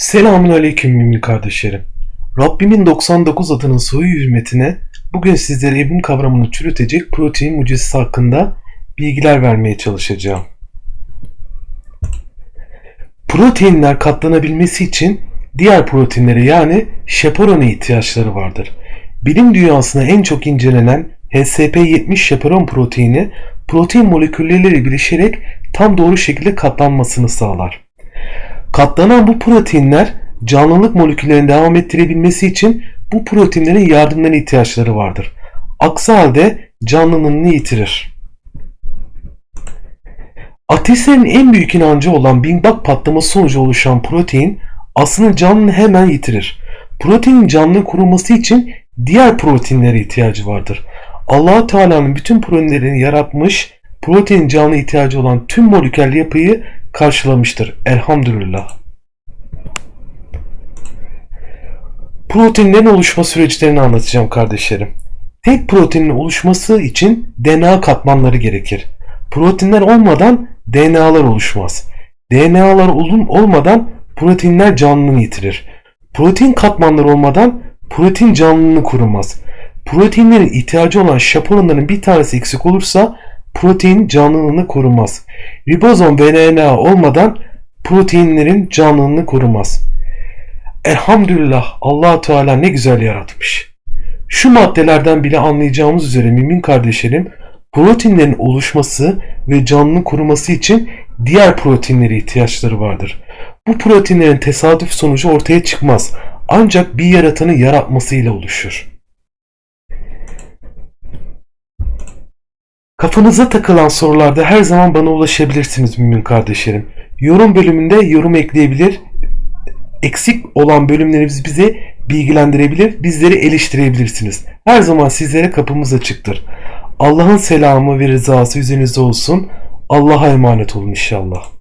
Selamun aleyküm mümin kardeşlerim. Rabbimin 99 adının soyu hürmetine bugün sizlere ibn kavramını çürütecek protein mucizesi hakkında bilgiler vermeye çalışacağım. Proteinler katlanabilmesi için diğer proteinlere yani şeperona ihtiyaçları vardır. Bilim dünyasında en çok incelenen HSP70 şeperon proteini protein molekülleriyle birleşerek tam doğru şekilde katlanmasını sağlar. Katlanan bu proteinler canlılık moleküllerini devam ettirebilmesi için bu proteinlerin yardımlarına ihtiyaçları vardır. Aksi halde canlılığını yitirir. Ateistlerin en büyük inancı olan Big Bang patlaması sonucu oluşan protein aslında canlılığını hemen yitirir. Proteinin canlılığın korunması için diğer proteinlere ihtiyacı vardır. allah Teala'nın bütün proteinlerini yaratmış, protein canlı ihtiyacı olan tüm moleküler yapıyı karşılamıştır. Elhamdülillah. Proteinlerin oluşma süreçlerini anlatacağım kardeşlerim. Tek proteinin oluşması için DNA katmanları gerekir. Proteinler olmadan DNA'lar oluşmaz. DNA'lar olmadan proteinler canlılığını yitirir. Protein katmanları olmadan protein canlılığını korumaz. Proteinlerin ihtiyacı olan şaponların bir tanesi eksik olursa protein canlılığını korumaz. Ribozom ve RNA olmadan proteinlerin canlılığını korumaz. Elhamdülillah allah Teala ne güzel yaratmış. Şu maddelerden bile anlayacağımız üzere mümin kardeşlerim proteinlerin oluşması ve canlılığını koruması için diğer proteinlere ihtiyaçları vardır. Bu proteinlerin tesadüf sonucu ortaya çıkmaz. Ancak bir yaratanın yaratmasıyla oluşur. Kafanıza takılan sorularda her zaman bana ulaşabilirsiniz mümin kardeşlerim. Yorum bölümünde yorum ekleyebilir, eksik olan bölümlerimizi bize bilgilendirebilir, bizleri eleştirebilirsiniz. Her zaman sizlere kapımız açıktır. Allah'ın selamı ve rızası üzerinize olsun. Allah'a emanet olun inşallah.